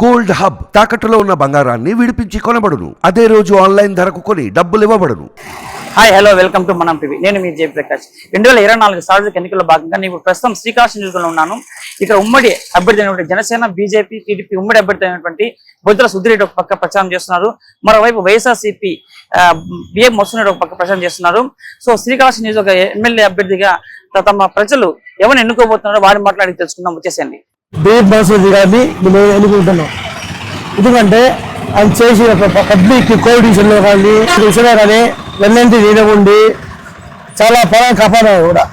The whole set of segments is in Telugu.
గోల్డ్ హబ్ తాకట్టులో ఉన్న బంగారాన్ని విడిపించి కొనబడును. అదే రోజు ఆన్లైన్ ధరకు కొని డబ్బులు ఇవ్వబడును. హాయ్ హలో వెల్కమ్ టు మనం టీవీ నేను మీ జయప్రకాష్. రెండు వేల ఇరవై నాలుగు సార్వత్రిక ఎన్నికల్లో భాగంగా నేను ప్రస్తుతం శ్రీకాకుళం నియోజకవర్గంలో ఉన్నాను. ఇక్కడ ఉమ్మడి అభ్యర్థి అయినటువంటి జనసేన బీజేపీ టీడీపీ ఉమ్మడి అభ్యర్థి అయినటువంటి బొద్దుల సుధీరెడ్డి ఒక పక్క ప్రచారం చేస్తున్నారు. మరోవైపు వైఎస్ఆర్సీపీ బిఎం మసూరెడ్డి ఒక పక్క ప్రచారం చేస్తున్నారు. సో శ్రీకాకుళం నియోజకవర్గ ఎమ్మెల్యే అభ్యర్థిగా తమ ప్రజలు ఎవరిని ఎన్నుకోబోతున్నారో వారి మాట్లాడి తెలుసుకుందాం. వచ్చేసేయండి. దేవ్ బసవతి గారిని మేము ఎన్నుకుంటున్నాం. ఎందుకంటే ఆయన చేసిన పబ్లిక్ కోవిడ్ విషయంలో కానీ విషయంలో కానీ వెన్నంటి ఉండి చాలా పొలం కాపాడారు కూడా.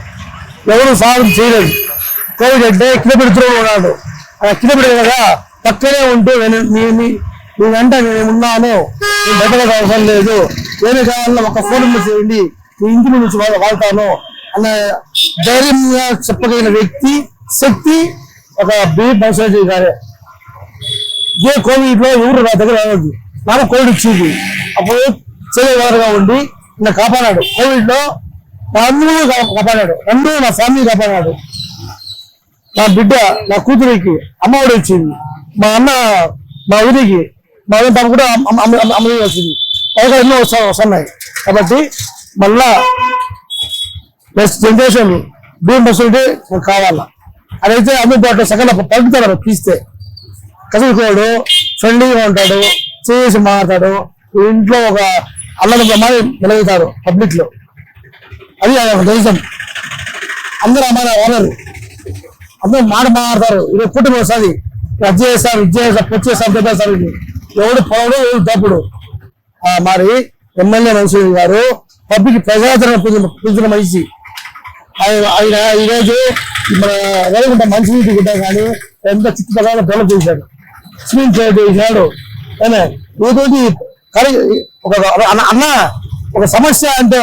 ఎవరు సాగు చేయలేదు. కోవిడ్ అంటే కిలోమీటర్ దూరం ఉన్నాడు. ఆ కిలోమీటర్ కదా పక్కనే ఉంటూ నేను మీ మీ- వెంట నేను ఉన్నాను. నేను బయటకు అవసరం లేదు. ఏమి కావాలన్నా ఒక ఫోన్ నెంబర్ చేయండి. మీ ఇంటి నుంచి వా- వాడతాను అన్న ధైర్యంగా చెప్పగలిగిన వ్యక్తి శక్తి ఒక బి బసవతి గారే ఇదే కోవిడ్లో ఎవరు నా దగ్గర రావద్దు. నాకు కోవిడ్ ఇచ్చింది అప్పుడు చెల్లెవారుగా ఉండి నన్ను కాపాడాడు. కోవిడ్లో నా అందరూ కాపాడాడు. అందరూ నా ఫ్యామిలీ కాపాడాడు. నా బిడ్డ నా కూతురికి అమ్మఒడి వచ్చింది. మా అన్న మా ఊరికి మా ఊరి తమ కూడా అమ్మ వచ్చింది. పైగా ఎన్నో వస్తున్నాయి. కాబట్టి మళ్ళా నెక్స్ట్ జనరేషన్ బీఎం ఫెసిలిటీ కావాలా. అదైతే అందుబాటులో సగం పంపుతారు పీస్తే కసులుకోడు ఫ్రెండ్లీగా ఉంటాడు చేసి మాట్లాడు ఇంట్లో ఒక అల్లరి ప్రమాది నిలవుతాడు పబ్లిక్లో అది ఒక దేశం అందరూ అమ్మాయి ఓనరు. అందరూ మాట మాట్లాడతారు. ఇది. కుటుంబం వస్తుంది అది చేస్తారు ఇది చేస్తారు పొచ్చు చేస్తారు చెప్పేస్తారు ఎవడు పొడవడు ఎవడు తప్పుడు మరి ఎమ్మెల్యే మనిషి గారు పబ్లిక్ ప్రజాదరణ పొందిన పొందిన మనిషి. ఆయన ఆయన ఈరోజు మన రేగుంట మంచినీటి గుడ్డ కానీ ఎంత చుట్టుపక్కల డెవలప్ చేశాడు స్విమ్మింగ్ చేయడం చేశాడు ఏమే? ఒక అన్న అన్న ఒక సమస్య అంటే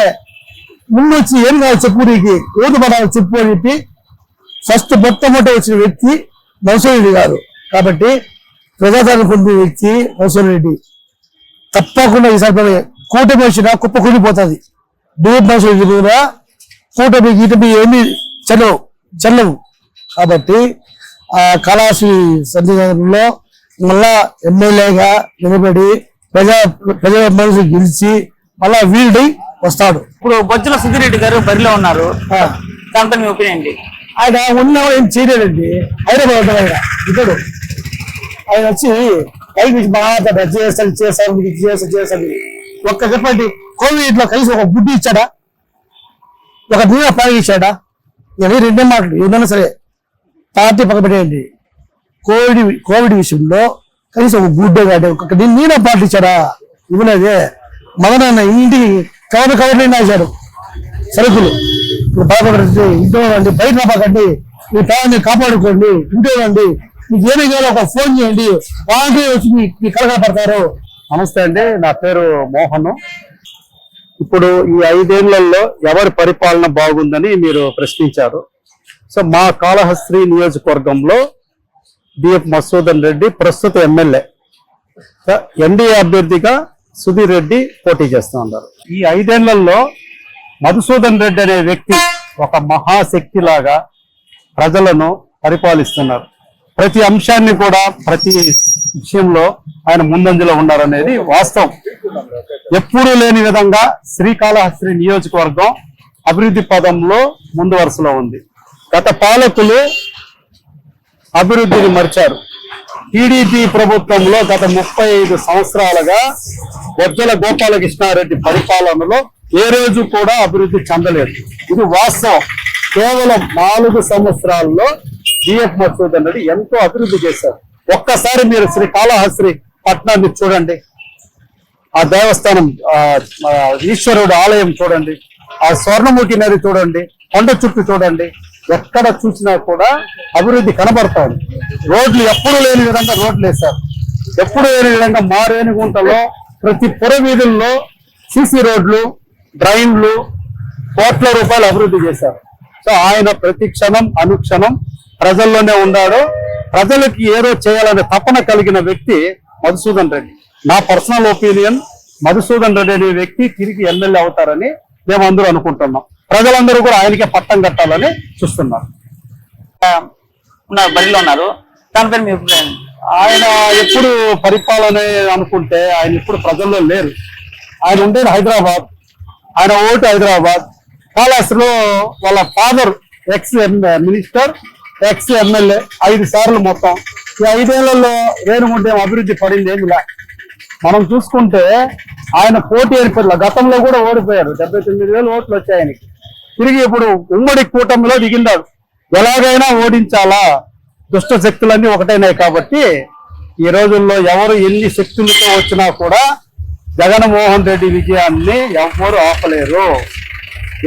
ముందు వచ్చి ఏం కాదు చెప్పు నీకు? ఏది పడాలి చెప్పు అని చెప్పి ఫస్ట్ మొట్టమొదటి వచ్చిన వ్యక్తి రెడ్డి గారు. కాబట్టి ప్రజాదరణ పొందిన వ్యక్తి రెడ్డి తప్పకుండా ఈసారి పని కూటమి వచ్చినా కుప్ప కూలిపోతుంది డూబ్ రెడ్డి కూడా కూటమి గీటమి ఏమి చెల్లవు చెల్లవు. కాబట్టి ఆ కళాశ్రీ సంధిలో మళ్ళా ఎమ్మెల్యేగా నిలబడి ప్రజా ప్రజల మనసు గెలిచి మళ్ళా వీడి వస్తాడు. ఇప్పుడు బొజ్జల సుధీరెడ్డి గారు బరిలో ఉన్నారు. దాంతో మీ ఒపీనియన్ ఏంటి? ఆయన ఉన్న ఏం చేయలేదండి హైదరాబాద్ ఆయన. ఇతడు. ఆయన వచ్చి పైకి అది చేస్తాను చేస్తాను చేస్తాను చేస్తాను ఒక్క చెప్పండి కోవిడ్లో కలిసి ఒక గుడ్డి ఇచ్చాడా? ఒక నీళ్ళ అప్లై ఇచ్చాడా ఇవన్నీ రెండే మాటలు ఏదైనా సరే పార్టీ పక్కపెట్టేయండి. కోవిడ్ కోవిడ్ విషయంలో కనీసం ఒక గుడ్డ కాదు ఒక నేను పార్టీ ఇచ్చాడా ఇవ్వలేదే మగనాన్న ఇంటి కవర్ కవర్లు ఇచ్చాడు సరుకులు. ఇప్పుడు బాధపడండి ఇంట్లో రండి బయట రాపకండి మీ ప్రాణాన్ని కాపాడుకోండి ఇంట్లో రండి మీకు ఏమి కావాలో ఒక ఫోన్ చేయండి. వాళ్ళకి వచ్చి మీ కలగా పడతారు నమస్తే అండి నా పేరు మోహన్. ఇప్పుడు ఈ ఐదేళ్ళలో ఎవరి పరిపాలన బాగుందని మీరు ప్రశ్నించారు. సో మా కాళహస్త్రి నియోజకవర్గంలో బిఎఫ్ మసూదన్ రెడ్డి ప్రస్తుత ఎమ్మెల్యే. ఎన్డీఏ అభ్యర్థిగా సుధీర్ రెడ్డి పోటీ చేస్తూ ఉన్నారు. ఈ ఐదేళ్ళలో మధుసూదన్ రెడ్డి అనే వ్యక్తి ఒక మహాశక్తి లాగా ప్రజలను పరిపాలిస్తున్నారు. ప్రతి అంశాన్ని కూడా ప్రతి విషయంలో ఆయన ముందంజలో ఉన్నారనేది వాస్తవం. ఎప్పుడూ లేని విధంగా శ్రీకాళహస్తి నియోజకవర్గం అభివృద్ధి పదంలో ముందు వరుసలో ఉంది. గత పాలకులు అభివృద్ధిని మరిచారు. టీడీపీ ప్రభుత్వంలో గత ముప్పై ఐదు సంవత్సరాలుగా బొజ్జల గోపాలకృష్ణారెడ్డి పరిపాలనలో ఏ రోజు కూడా అభివృద్ధి చెందలేదు. ఇది వాస్తవం. కేవలం నాలుగు సంవత్సరాల్లో బిఎఫ్ మసూద్ అన్నది ఎంతో అభివృద్ధి చేశారు. ఒక్కసారి మీరు శ్రీకాళహస్తి పట్టణాన్ని చూడండి. ఆ దేవస్థానం ఈశ్వరుడు ఆలయం చూడండి. ఆ స్వర్ణముఖి నది చూడండి. కొండ చుట్టూ చూడండి. ఎక్కడ చూసినా కూడా అభివృద్ధి కనబడతాను రోడ్లు ఎప్పుడు లేని విధంగా రోడ్లు వేశారు. ఎప్పుడు లేని విధంగా మారేనుగుంటలో ప్రతి పుర వీధుల్లో సిసి రోడ్లు డ్రైన్లు కోట్ల రూపాయలు అభివృద్ధి చేశారు. సో ఆయన ప్రతి క్షణం అనుక్షణం ప్రజల్లోనే ఉన్నాడు. ప్రజలకి ఏదో చేయాలనే తపన కలిగిన వ్యక్తి మధుసూదన్ రెడ్డి. నా పర్సనల్ ఒపీనియన్ మధుసూదన్ రెడ్డి అనే వ్యక్తి తిరిగి ఎమ్మెల్యే అవుతారని మేము అందరూ అనుకుంటున్నాం. ప్రజలందరూ కూడా ఆయనకే పట్టం కట్టాలని చూస్తున్నారు. ఉన్నారు బరిలో ఉన్నారు. దానిపైన మీ ఆయన ఎప్పుడు పరిపాలన అనుకుంటే ఆయన ఇప్పుడు ప్రజల్లో లేరు. ఆయన ఉండేది హైదరాబాద్. ఆయన ఓటు హైదరాబాద్. కాళాస్తిలో వాళ్ళ father ex minister ex MLA ఐదు సార్లు మొత్తం. ఈ ఐదేళ్ళలో రేణుగుంట అభివృద్ధి పడింది ఏమి మనం చూసుకుంటే ఆయన పోటీ ఏర్పడలే గతంలో కూడా ఓడిపోయారు డెబ్బై తొమ్మిది వేలు ఓట్లు వచ్చాయి ఆయనకి. తిరిగి ఇప్పుడు ఉమ్మడి కూటమిలో దిగిందాడు ఎలాగైనా ఓడించాలా? దుష్ట శక్తులన్నీ ఒకటైనాయి కాబట్టి ఈ రోజుల్లో ఎవరు ఎన్ని శక్తులతో వచ్చినా కూడా జగన్మోహన్ రెడ్డి విజయాన్ని ఎవ్వరు ఆపలేరు.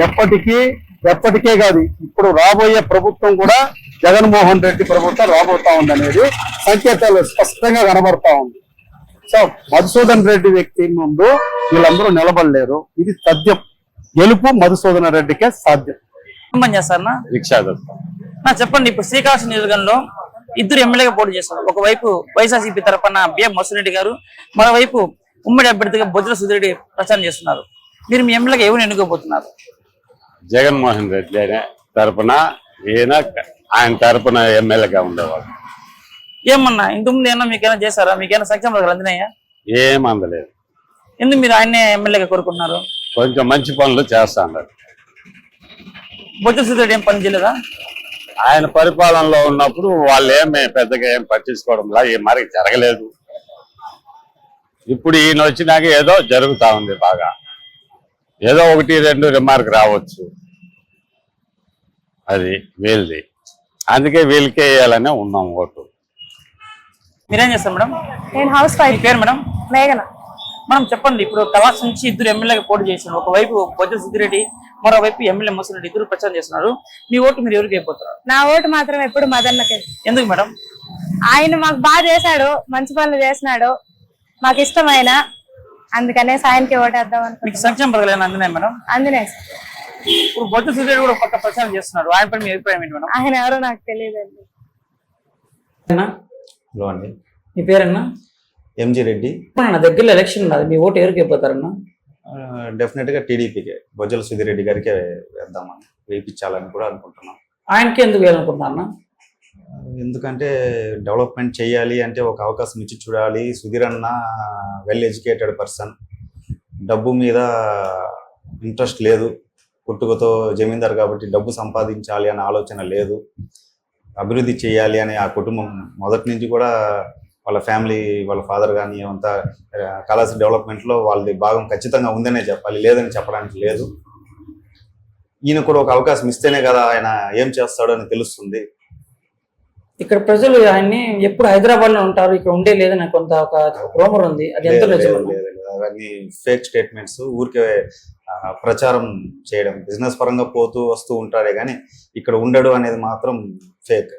ఎప్పటికీ ఎప్పటికే కాదు ఇప్పుడు రాబోయే ప్రభుత్వం కూడా జగన్మోహన్ రెడ్డి ప్రభుత్వం రాబోతా ఉందనేది సంకేతాలు స్పష్టంగా కనబడతా ఉంది. సో మధుసూదన్ రెడ్డి వ్యక్తి ముందు వీళ్ళందరూ నిలబడలేరు. ఇది సత్యం. గెలుపు మధుసూదన్ రెడ్డికే సాధ్యం. నా చెప్పండి ఇప్పుడు శ్రీకాకుళం నియోజకవర్గంలో ఇద్దరు ఎమ్మెల్యేగా పోటీ చేస్తున్నారు. ఒకవైపు వైఎస్ఆర్సీపీ తరఫున బిఎం మసూరెడ్డి గారు మరోవైపు ఉమ్మడి అభ్యర్థిగా బొజ్జల సుధిరెడ్డి ప్రచారం చేస్తున్నారు. మీరు మీ ఎమ్మెల్యేగా ఎవరు ఎన్నుకోబోతున్నారు? జగన్మోహన్ రెడ్డి అనే తరపున ఈయన ఆయన తరపున ఎమ్మెల్యేగా ఉండేవాడు. ఏమన్నా? ఇంతకుముందు ఏమన్నా మీకైనా చేశారా? మీకైనా సంక్షేమ పథకాలు అందినాయా? ఏం అందలేదు. ఎందుకు మీరు ఆయన్నే ఎమ్మెల్యేగా కోరుకుంటున్నారు? కొంచెం మంచి పనులు చేస్తా ఉన్నారు బొజ్జల సుధిరెడ్డి ఏం పని చేయలేదా? ఆయన పరిపాలనలో ఉన్నప్పుడు వాళ్ళు ఏమి పెద్దగా ఏం పట్టించుకోవడంలా ఈ మరి జరగలేదు. ఇప్పుడు ఈయన వచ్చినాక ఏదో జరుగుతా ఉంది బాగా. ఏదో ఒకటి రెండు రిమార్క్ రావచ్చు. అది వీళ్ళది. అందుకే వీళ్ళకే వేయాలనే ఉన్నాం ఓటు. మీరేం చేస్తారు మేడం? నేను హౌస్ వైఫ్ పేరు మేడం? మేఘన. మనం చెప్పండి ఇప్పుడు కళాస్ నుంచి ఇద్దరు ఎమ్మెల్యేగా పోటీ చేస్తున్నారు ఒకవైపు బొజ్జల సుధిరెడ్డి మరోవైపు ఎమ్మెల్యే మసూరెడ్డి ఇద్దరు ప్రచారం చేస్తున్నారు. మీ ఓటు మీరు ఎవరికి అయిపోతారు నా ఓటు మాత్రం ఎప్పుడు మదన్నకే. ఎందుకు మేడం? ఆయన మాకు బాగా చేశాడు మంచి పనులు చేసినాడు మాకు ఇష్టమైన అందుకనే సాయానికి ఓటేద్దాం మీకు సంక్షేమ పథకాలు అందినాయి మేడం? అందునే ఇప్పుడు బొజ్జల సుధిరెడ్డి కూడా పక్క ప్రచారం చేస్తున్నారు. ఆయన పైన మీ అభిప్రాయం ఏంటి మేడం? ఆయన ఎవరో నాకు తెలియదండి. హలో అండి. మీ పేరన్నా? ఎంజీ రెడ్డి. నా దగ్గరలో ఎలక్షన్ ఉన్నది. మీ ఓటు ఎవరికి అయిపోతారన్నా డెఫినెట్గా టీడీపీకే. బొజ్జల సుధిరెడ్డి గారికే వేద్దామని వేయించాలని కూడా అనుకుంటున్నాం. ఆయనకి ఎందుకు వేయాలనుకుంటున్నా ఎందుకంటే డెవలప్మెంట్ చేయాలి అంటే ఒక అవకాశం ఇచ్చి చూడాలి. సుధీర్ అన్న వెల్ ఎడ్యుకేటెడ్ పర్సన్ డబ్బు మీద ఇంట్రెస్ట్ లేదు. పుట్టుకతో జమీందార్ కాబట్టి డబ్బు సంపాదించాలి అనే ఆలోచన లేదు. అభివృద్ధి చేయాలి అని ఆ కుటుంబం మొదటి నుంచి కూడా వాళ్ళ ఫ్యామిలీ వాళ్ళ ఫాదర్ కానీ అంతా కళాస్ డెవలప్మెంట్లో వాళ్ళది భాగం ఖచ్చితంగా ఉందనే చెప్పాలి. లేదని చెప్పడానికి లేదు. ఈయన కూడా ఒక అవకాశం ఇస్తేనే కదా ఆయన ఏం చేస్తాడో అని తెలుస్తుంది. ఇక్కడ ప్రజలు ఆయన్ని ఎప్పుడు హైదరాబాద్లో ఉంటారు ఇక్కడ ఉండే లేదని కొంత ఒక రూమర్ ఉంది. అది ఎంత. అవన్నీ ఫేక్ స్టేట్మెంట్స్. ఊరికే ఆ, ప్రచారం చేయడం బిజినెస్ పరంగా పోతూ వస్తూ ఉంటాడే కానీ ఇక్కడ ఉండడు అనేది మాత్రం ఫేక్.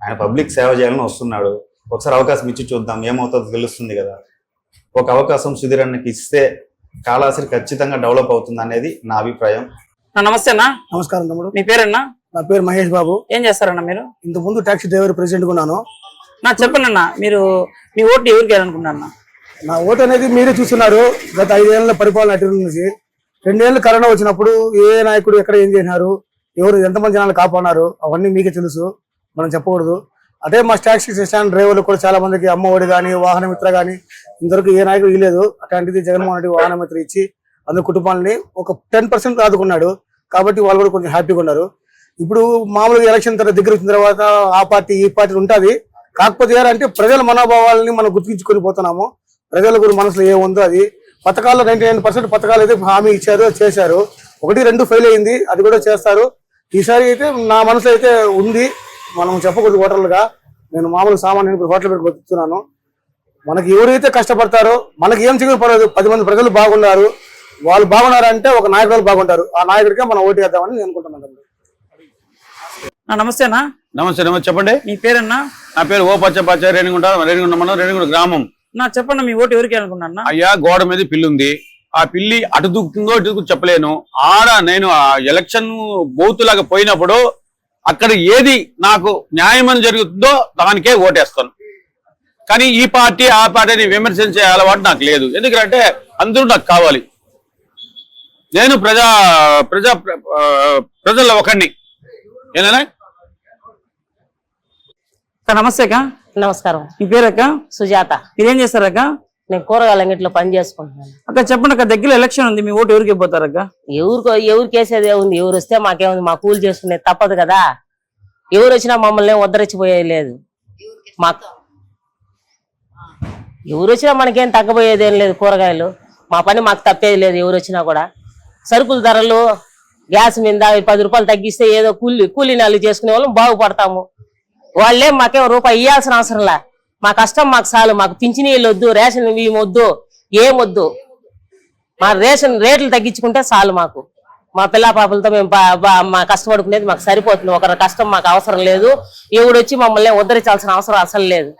ఆయన పబ్లిక్ సేవ చేయాలని వస్తున్నాడు. ఒకసారి అవకాశం ఇచ్చి చూద్దాం ఏమవుతుందో తెలుస్తుంది కదా. ఒక అవకాశం సుధీర్ అన్నకి ఇస్తే కాళాశ్రీ ఖచ్చితంగా డెవలప్ అవుతుంది అనేది నా అభిప్రాయం. నమస్తే అన్న. నమస్కారం తమ్ముడు. మీ పేరన్నా? నా పేరు మహేష్ బాబు. ఏం చేస్తారన్న మీరు? ఇంత ముందు టాక్సీ డ్రైవర్ ప్రెసిడెంట్ ఉన్నాను నా చెప్పండి అన్న మీరు మీ ఓటు ఎవరికి వేయాలనుకుంటున్నా నా ఓటు అనేది మీరే చూస్తున్నారు. గత ఐదేళ్ళ పరిపాలన అటు నుంచి. రెండేళ్ళు కరోనా వచ్చినప్పుడు ఏ నాయకుడు ఎక్కడ ఏం చేసినారు? ఎవరు ఎంతమంది జనాలు కాపాడినారు? అవన్నీ మీకే తెలుసు. మనం చెప్పకూడదు. అదే మా టాక్సీ స్టాండ్ డ్రైవర్లు కూడా చాలా మందికి అమ్మ ఒడి కానీ వాహన మిత్ర కానీ ఇంతవరకు ఏ నాయకుడు ఇవ్వలేదు అట్లాంటిది జగన్మోహన్ రెడ్డి వాహన మిత్ర ఇచ్చి అందరు కుటుంబాలని ఒక టెన్ పర్సెంట్ ఆదుకున్నాడు. కాబట్టి వాళ్ళు కూడా కొంచెం హ్యాపీగా ఉన్నారు. ఇప్పుడు మామూలుగా ఎలక్షన్ తర్వాత దగ్గర వచ్చిన తర్వాత ఆ పార్టీ ఈ పార్టీ ఉంటుంది. కాకపోతే అంటే ప్రజల మనోభావాలని మనం గుర్తించుకొని పోతున్నాము. ప్రజల గురి మనసులో ఏముందో అది. పథకాల్లో నైన్టీ నైన్ పర్సెంట్ పథకాలు అయితే హామీ ఇచ్చారు చేశారు. ఒకటి రెండు ఫెయిల్ అయింది అది కూడా చేస్తారు. ఈసారి అయితే నా మనసులో అయితే ఉంది. మనం చెప్పకూడదు ఓటర్లుగా. నేను మామూలు సామాన్యుని ఇప్పుడు హోటల్ పెట్టి బతుకుతున్నాను. మనకి ఎవరైతే కష్టపడతారో మనకి ఏం చేయడం పర్వాలేదు. పది మంది ప్రజలు బాగున్నారు. వాళ్ళు బాగున్నారంటే ఒక నాయకులు బాగుంటారు. ఆ నాయకుడికే మనం ఓటు వేద్దామని నేను అనుకుంటున్నాను. నా నమస్తే నమస్తే చెప్పండి. మీ పేరన్నా? నా పేరు ఓ రేణిగుంట రేణిగుంట మండలం రేణిగుంట గ్రామం. నా చెప్పండి మీ ఓటు ఎవరికి వేయాలనుకున్నా అయ్యా గోడ మీద పిల్లి ఉంది ఆ పిల్లి అటు దూకుతుందో ఇటు దూకుతుందో చెప్పలేను. ఆడ నేను ఆ ఎలక్షన్ బూత్ లాగా పోయినప్పుడు అక్కడ ఏది నాకు న్యాయమని జరుగుతుందో దానికే ఓటేస్తాను. కానీ ఈ పార్టీ ఆ పార్టీని విమర్శించే అలవాటు నాకు లేదు. ఎందుకంటే అందరూ నాకు కావాలి. నేను ప్రజా ప్రజా ప్రజల్లో ఒకడిని. ఏనా నమస్తే అక్క. నమస్కారం. మీ పేరు అక్క? సుజాత. మీరేం చేస్తారక్క నేను కూరగాయల అంగిట్లో పని చేసుకుంటున్నాను. అక్క చెప్పండి అక్క దగ్గర ఎలక్షన్ ఉంది మీ ఓటు ఎవరికి పోతారక్క ఎవరికో ఎవరికి వేసేది ఏముంది ఎవరు వస్తే మాకేముంది మా కూలి చేసుకునేది తప్పదు కదా. ఎవరు వచ్చినా మమ్మల్ని ఏం ఉద్ధరించిపోయేది లేదు. మాకు ఎవరు వచ్చినా మనకేం తగ్గబోయేది ఏం లేదు కూరగాయలు. మా పని మాకు తప్పేది లేదు ఎవరు వచ్చినా కూడా. సరుకుల ధరలు గ్యాస్ మీద పది రూపాయలు తగ్గిస్తే ఏదో కూలి కూలీ నాలుగు చేసుకునే వాళ్ళం బాగుపడతాము. వాళ్ళేం మాకేం రూపాయి ఇవ్వాల్సిన అవసరంలా మా కష్టం మాకు చాలు. మాకు పింఛనీళ్ళు వద్దు రేషన్ బియ్యం వద్దు ఏం వద్దు. మా రేషన్ రేట్లు తగ్గించుకుంటే చాలు మాకు. మా పిల్ల పాపలతో మేము బా- బా- మా కష్టపడుకునేది మాకు సరిపోతుంది. ఒకరి కష్టం మాకు అవసరం లేదు. ఎవడు వచ్చి మమ్మల్ని ఉద్ధరించాల్సిన అవసరం అసలు లేదు.